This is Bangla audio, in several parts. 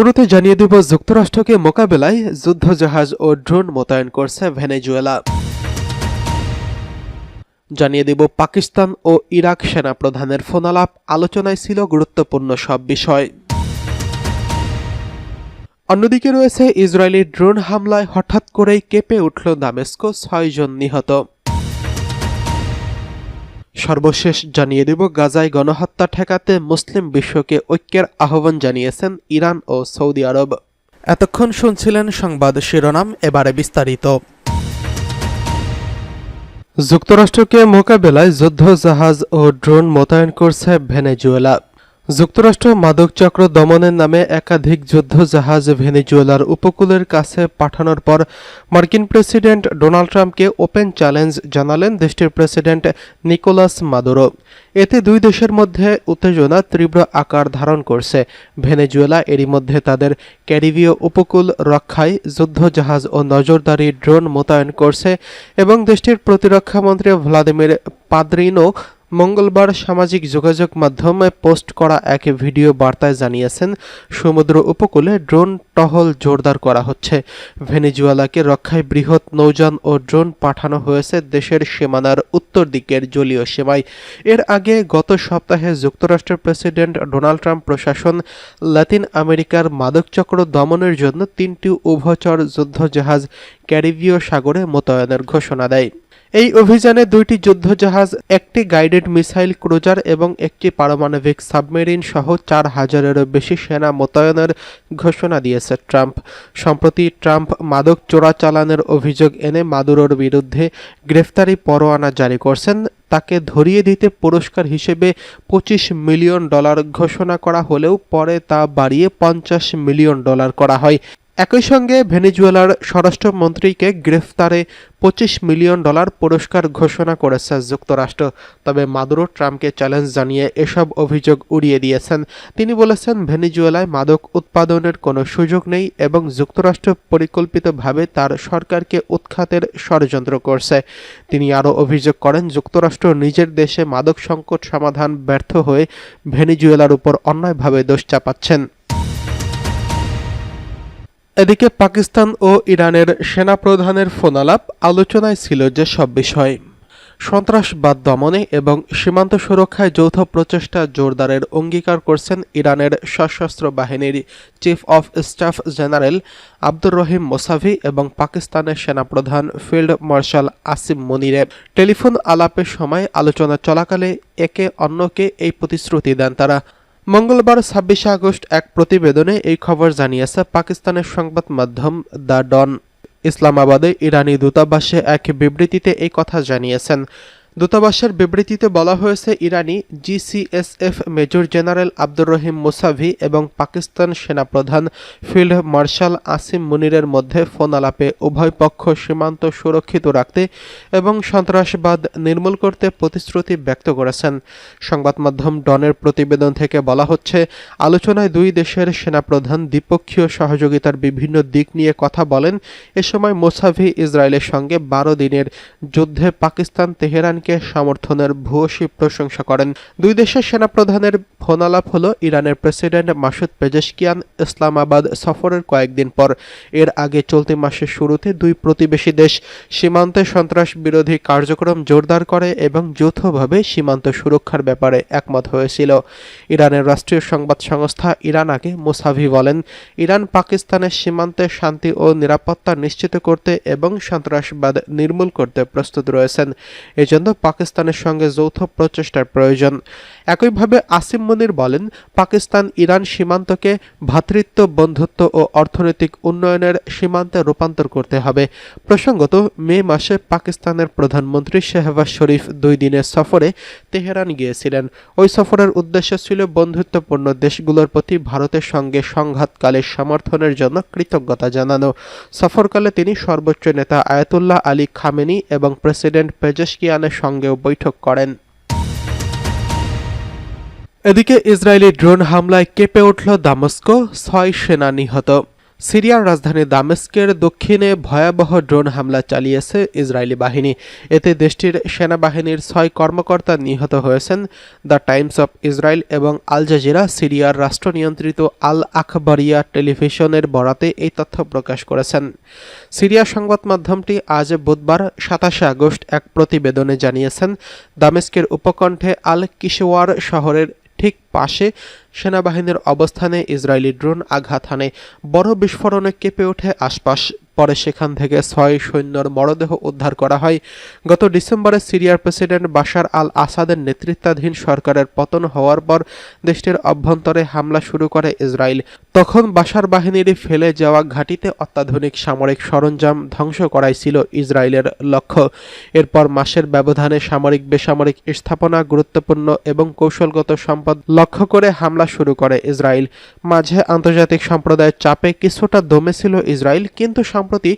শুরুতে জানিয়ে দেব, যুক্তরাষ্ট্রকে মোকাবেলায় যুদ্ধজাহাজ ও ড্রোন মোতায়েন করছে ভেনেজুয়েলা। জানিয়ে দেব, পাকিস্তান ও ইরাক সেনা প্রধানের ফোনালাপ, আলোচনায় ছিল গুরুত্বপূর্ণ সব বিষয়। অন্যদিকে রয়েছে ইসরায়েলি ড্রোন হামলায় হঠাৎ করেই কেঁপে উঠল দামেস্কো ছয়জন নিহত। সর্বশেষ জানিয়ে দেব গাজায় গণহত্যা ঠেকাতে মুসলিম বিশ্বকে ঐক্যের আহ্বান জানিয়েছেন ইরান ও সৌদি আরব। এতক্ষণ শুনছিলেন সংবাদ শিরোনাম এবারে বিস্তারিত। যুক্তরাষ্ট্রকে মোকাবেলায় যুদ্ধ জাহাজ ও ড্রোন মোতায়েন করছে ভেনেজুয়েলা। যুক্তরাষ্ট্র মাদক চক্র দমনের নামে একাধিক যুদ্ধ জাহাজ ভেনেজুয়েলার উপকূলের কাছে পাঠানোর পর মার্কিন প্রেসিডেন্ট ডোনাল্ড ট্রাম্পকে ওপেন চ্যালেঞ্জ জানালেন দেশটির প্রেসিডেন্ট নিকোলাস মাদুরো। এতে দুই দেশের মধ্যে উত্তেজনা তীব্র আকার ধারণ করছে। ভেনেজুয়েলা এরই মধ্যে তাদের ক্যারিবীয় উপকূল রক্ষায় যুদ্ধ জাহাজ ও নজরদারি ড্রোন মোতায়েন করছে এবং দেশটির প্রতিরক্ষা মন্ত্রী ভ্লাদিমির পাদ্রিনো মঙ্গলবার সামাজিক যোগাযোগ মাধ্যমে পোস্ট করা এক ভিডিও বার্তায় জানিয়েছেন, সমুদ্র উপকূলে ড্রোন টহল জোরদার করা হচ্ছে। ভেনেজুয়েলাকে রক্ষায় বৃহৎ নৌযান ও ড্রোন পাঠানো হয়েছে দেশের সীমানার উত্তর দিকের জলীয় সীমায়। এর আগে গত সপ্তাহে যুক্তরাষ্ট্রের প্রেসিডেন্ট ডোনাল্ড ট্রাম্প প্রশাসন লাতিন আমেরিকার মাদকচক্র দমনের জন্য তিনটি উভচর যুদ্ধজাহাজ ক্যারিবীয় সাগরে মোতায়েনের ঘোষণা দেয়। এই অভিযানে দুইটি যুদ্ধজাহাজ, একটি গাইডেড মিসাইল ক্রুজার এবং একটি পারমাণবিক সাবমেরিন সহ চার হাজারেরও বেশি সেনা মোতায়েনের ঘোষণা দিয়েছে ট্রাম্প। সম্প্রতি ট্রাম্প মাদক চোরাচালানের অভিযোগ এনে মাদুরোর বিরুদ্ধে গ্রেফতারি পরোয়ানা জারি করছেন। তাকে ধরিয়ে দিতে পুরস্কার হিসেবে পঁচিশ মিলিয়ন ডলার ঘোষণা করা হলেও পরে তা বাড়িয়ে পঞ্চাশ মিলিয়ন ডলার করা হয়। একই সঙ্গে ভেনেজুয়েলার স্বরাষ্ট্রমন্ত্রীকে গ্রেফতারে পঁচিশ মিলিয়ন ডলার পুরস্কার ঘোষণা করেছে যুক্তরাষ্ট্র। তবে মাদুরো ট্রাম্পকে চ্যালেঞ্জ জানিয়ে এসব অভিযোগ উড়িয়ে দিয়েছেন। তিনি বলেছেন, ভেনেজুয়েলায় মাদক উৎপাদনের কোনো সুযোগ নেই এবং যুক্তরাষ্ট্র পরিকল্পিতভাবে তার সরকারকে উৎখাতের ষড়যন্ত্র করছে। তিনি আরও অভিযোগ করেন, যুক্তরাষ্ট্র নিজের দেশে মাদক সংকট সমাধান ব্যর্থ হয়ে ভেনেজুয়েলার উপর অন্যায়ভাবে দোষ চাপাচ্ছেন। এদিকে পাকিস্তান ও ইরানের সেনাপ্রধানের ফোনালাপ আলোচনায় ছিল যে সব বিষয়। সন্ত্রাসবাদ দমনে এবং সীমান্ত সুরক্ষায় যৌথ প্রচেষ্টা জোরদারের অঙ্গীকার করছেন ইরানের সশস্ত্র বাহিনীর chief of staff general Abdur Rahim Mousavi এবং পাকিস্তানের সেনাপ্রধান ফিল্ড মার্শাল আসিম মনিরে। টেলিফোন আলাপের সময় আলোচনা চলাকালে একে অন্যকে এই প্রতিশ্রুতি দেন তারা। মঙ্গলবার ছাব্বিশে আগস্ট এক প্রতিবেদনে এই খবর জানিয়েছে পাকিস্তানের সংবাদ মাধ্যম দ্য ডন। ইসলামাবাদে ইরানি দূতাবাসে এক বিবৃতিতে এই কথা জানিয়েছেন। দূতাবাসের বিবৃতিতে বলা হয়েছে, ইরানি GCSF major general Abdur Rahim Musavi এবং পাকিস্তান সেনাপ্রধান ফিল্ড মার্শাল আসিম মুনিরের মধ্যে ফোন আলাপে উভয় পক্ষ সীমান্ত সুরক্ষিত রাখতে এবং সন্ত্রাসবাদ নির্মূল করতে প্রতিশ্রুতি ব্যক্ত করেছেন। সংবাদ মাধ্যম ডনের প্রতিবেদন থেকে বলা হচ্ছে, আলোচনায় দুই দেশের সেনাপ্রধান দ্বিপক্ষীয় সহযোগিতার বিভিন্ন দিক নিয়ে কথা বলেন। এ সময় মোসাভি ইসরায়েলের সঙ্গে বারো দিনের যুদ্ধে পাকিস্তান তেহরানকে ইরানকে সমর্থনের ভূয়সী প্রশংসা করেন। দুই দেশের সেনাপ্রধানের ফোনালাপ হল ইরানের প্রেসিডেন্ট মাসুদ পেজেশকিয়ান ইসলামাবাদ সফরের কয়েকদিন পর। এর আগে চলতি মাসের শুরুতে দুই প্রতিবেশী দেশ সীমান্তে সন্ত্রাস বিরোধী কার্যক্রম জোরদার করে এবং যৌথভাবে সীমান্ত সুরক্ষার ব্যাপারে একমত হয়েছিল। ইরানের রাষ্ট্রীয় সংবাদ সংস্থা ইরান আগে মুসাভি বলেন, ইরান পাকিস্তানের সীমান্তে শান্তি ও নিরাপত্তা নিশ্চিত করতে এবং সন্ত্রাসবাদ নির্মূল করতে প্রস্তুত রয়েছেন। এজন্য পাকিস্তানের সঙ্গে যৌথ প্রচেষ্টার প্রয়োজন। একইভাবে আসিম মনির বলেন, পাকিস্তান ইরান সীমান্তকে ভ্রাতৃত্ব, বন্ধুত্ব ও অর্থনৈতিক উন্নয়নের সীমান্তে রূপান্তর করতে হবে। প্রসঙ্গত, মে মাসে পাকিস্তানের প্রধানমন্ত্রী শেহবাজ শরীফ দুই দিনের সফরে তেহরান গিয়েছিলেন। ওই সফরের উদ্দেশ্য ছিল বন্ধুত্বপূর্ণ দেশগুলোর প্রতি ভারতের সঙ্গে সংঘাতকালে সমর্থনের জন্য কৃতজ্ঞতা জানানো। সফরকালে তিনি সর্বোচ্চ নেতা আয়াতুল্লাহ আলী খামেনি এবং প্রেসিডেন্ট পেজেশকিয়ানের সঙ্গেও বৈঠক করেন। এদিকে ইসরায়েলি ড্রোন হামলায় কেঁপে উঠল দামস্ক ছয় সেনা নিহত। সিরিয়ার রাজধানী দামেস্কের দক্ষিণে ভয়াবহ ড্রোন হামলা চালিয়েছে ইসরায়েলি বাহিনী। এতে দেশটির সেনাবাহিনীর ছয় কর্মকর্তা নিহত হয়েছেন। দ্য টাইমস অফ ইসরায়েল এবং আল জাজিরা সিরিয়ার রাষ্ট্রনিয়ন্ত্রিত আল আখবরিয়া টেলিভিশনের বরাতে এই তথ্য প্রকাশ করেছেন। সিরিয়া সংবাদ মাধ্যমটি আজ বুধবার সাতাশে আগস্ট এক প্রতিবেদনে জানিয়েছেন, দামেস্কের উপকণ্ঠে আল কিশোয়ার শহরের ঠিক পাশে সেনাবাহিনীর অবস্থানে ইসরায়েলি ড্রোন আঘাত হানে। বড় বিস্ফোরণে কেঁপে ওঠে আশপাশ পরে সেখান থেকে ছয় সৈন্যর মরদেহ উদ্ধার করা হয়। গত ডিসেম্বরে সিরিয়ার প্রেসিডেন্ট বাশার আল আসাদের নেতৃত্বাধীন সরকারের পতন হওয়ার পর দেশটির অভ্যন্তরে হামলা শুরু করে ইসরায়েল। তখন বাশার বাহিনীর ফেলে যাওয়া ঘাঁটিতে অত্যাধুনিক সামরিক সরঞ্জাম ধ্বংস করাই ছিল ইসরায়েলের লক্ষ্য। এরপর মাসের ব্যবধানে সামরিক, বেসামরিক স্থাপনা গুরুত্বপূর্ণ এবং কৌশলগত সম্পদ লক্ষ্য করে হামলা শুরু করে ইসরায়েল। মাঝে আন্তর্জাতিক সম্প্রদায়ের চাপে কিছুটা দমেছিল ইসরায়েল, কিন্তু সম্প্রতি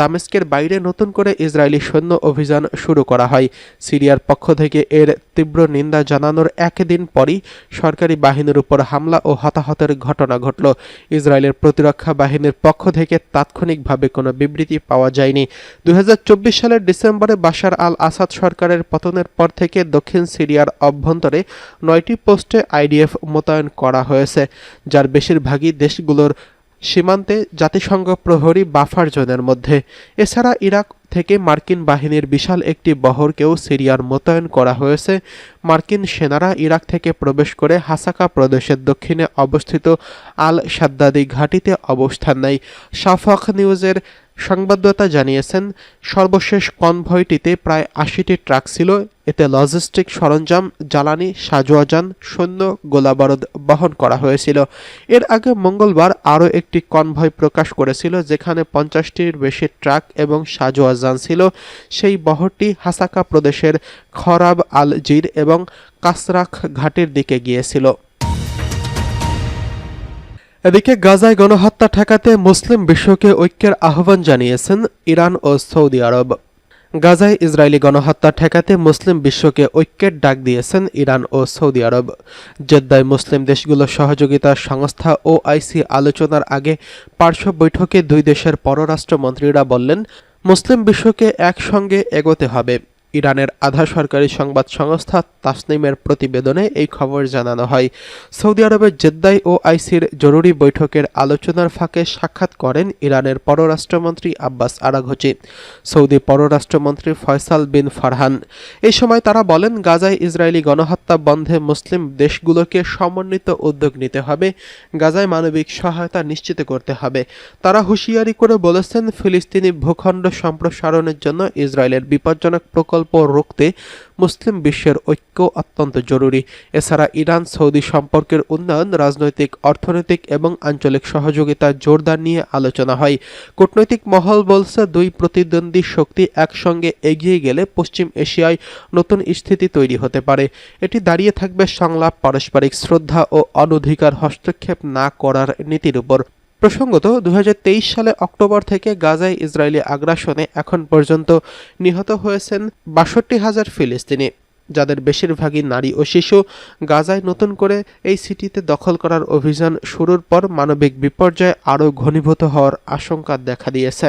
দামেস্কের বাইরে নতুন করে ইসরায়েলি সৈন্য অভিযান শুরু করা হয়। সিরিয়ার পক্ষ থেকে এর তীব্র নিন্দা জানানোর একদিন পরই সরকারি বাহিনীর উপর হামলা ও হতাহতের ঘটনা ঘটল। ইসরায়েলের প্রতিরক্ষা বাহিনীর পক্ষ থেকে তাৎক্ষণিকভাবে কোনো বিবৃতি পাওয়া যায়নি। দুই হাজার চব্বিশ সালের ডিসেম্বরে বাশার আল আসাদ সরকারের পতনের পর থেকে দক্ষিণ সিরিয়ার অভ্যন্তরে নয়টি পোস্টে আইডিএফ মোতায়েন করা হয়েছে, যার বেশিরভাগই দেশগুলোর সীমান্তে জাতিসংঘ প্রহরী বাফার জোনের মধ্যে। এছাড়া ইরাক থেকে মার্কিন বাহিনীর বিশাল একটি বহরকেও সিরিয়ার মোতায়েন করা হয়েছে। মার্কিন সেনারা ইরাক থেকে প্রবেশ করে হাসাকা প্রদেশের দক্ষিণে অবস্থিত আল সাদ্দাদি ঘাটিতে অবস্থান নেয়। সাফক নিউজের সংবাদদাতা জানিয়েছেন, সর্বশেষ কনভয়টিতে প্রায় আশিটি ট্রাক ছিল। এতে লজিস্টিক সরঞ্জাম, জ্বালানি, সাজোয়াজান, সৈন্য, গোলাবারুদ বহন করা হয়েছিল। এর আগে মঙ্গলবার আরও একটি কনভয় প্রকাশ করেছিল, যেখানে পঞ্চাশটির বেশি ট্রাক এবং সাজোয়াজান ছিল। সেই বহরটি হাসাকা প্রদেশের খরাব আল জির এবং কাসরাখ ঘাটের দিকে গিয়েছিল। এদিকে গাজায় গণহত্যা ঠেকাতে মুসলিম বিশ্বকে ঐক্যের আহ্বান জানিয়েছেন ইরান ও সৌদি আরব। গাজায় ইসরায়েলি গণহত্যা ঠেকাতে মুসলিম বিশ্বকে ঐক্যের ডাক দিয়েছেন ইরান ও সৌদি আরব। জেদ্দায় মুসলিম দেশগুলোর সহযোগিতা সংস্থা ও আইসি আলোচনার আগে পার্শ্ব বৈঠকে দুই দেশের পররাষ্ট্রমন্ত্রীরা বললেন, মুসলিম বিশ্বকে একসঙ্গে এগোতে হবে। ইরানের আধা সরকারি সংবাদ সংস্থা তাসনিমের প্রতিবেদনে এই খবর জানানো হয়। সৌদি আরবের জেদ্দাই ও আইসির জরুরি বৈঠকের আলোচনার ফাঁকে সাক্ষাৎ করেন ইরানের পররাষ্ট্রমন্ত্রী আব্বাস আরাঘচি। সৌদি পররাষ্ট্রমন্ত্রী ফয়সাল বিন ফারহান। এই সময় তারা বলেন, গাজায় ইসরায়েলি গণহত্যা বন্ধে মুসলিম দেশগুলোকে সমন্বিত উদ্যোগ নিতে হবে। গাজায় মানবিক সহায়তা নিশ্চিত করতে হবে। তারা হুঁশিয়ারি করে বলেছেন, ফিলিস্তিনি ভূখণ্ড সম্প্রসারণের জন্য ইসরায়েলের বিপজ্জনক প্রকল্প রুখতে মুসলিম বিশ্বের ঐক্য অত্যন্ত জরুরি। এছাড়া ইরান, সৌদি সম্পর্কের উন্নয়ন, রাজনৈতিক, অর্থনৈতিক এবং আঞ্চলিক সহযোগিতা জোরদার নিয়ে আলোচনা হয়। কূটনৈতিক মহল বলছে, দুই প্রতিদ্বন্দ্বী শক্তি একসঙ্গে এগিয়ে গেলে পশ্চিম এশিয়ায় নতুন স্থিতি তৈরি হতে পারে। এটি দাঁড়িয়ে থাকবে সংলাপ, পারস্পরিক শ্রদ্ধা ও অনধিকার হস্তক্ষেপ না করার নীতির উপর। প্রসঙ্গত দু হাজার তেইশ সালে অক্টোবর থেকে গাজায় ইসরায়েলি আগ্রাসনে এখন পর্যন্ত নিহত হয়েছেন বাষট্টি হাজার ফিলিস্তিনি, যাদের বেশিরভাগই নারী ও শিশু। গাজায় নতুন করে এই সিটিতে দখল করার অভিযান শুরুর পর মানবিক বিপর্যয় আরও ঘনীভূত হওয়ার আশঙ্কা দেখা দিয়েছে।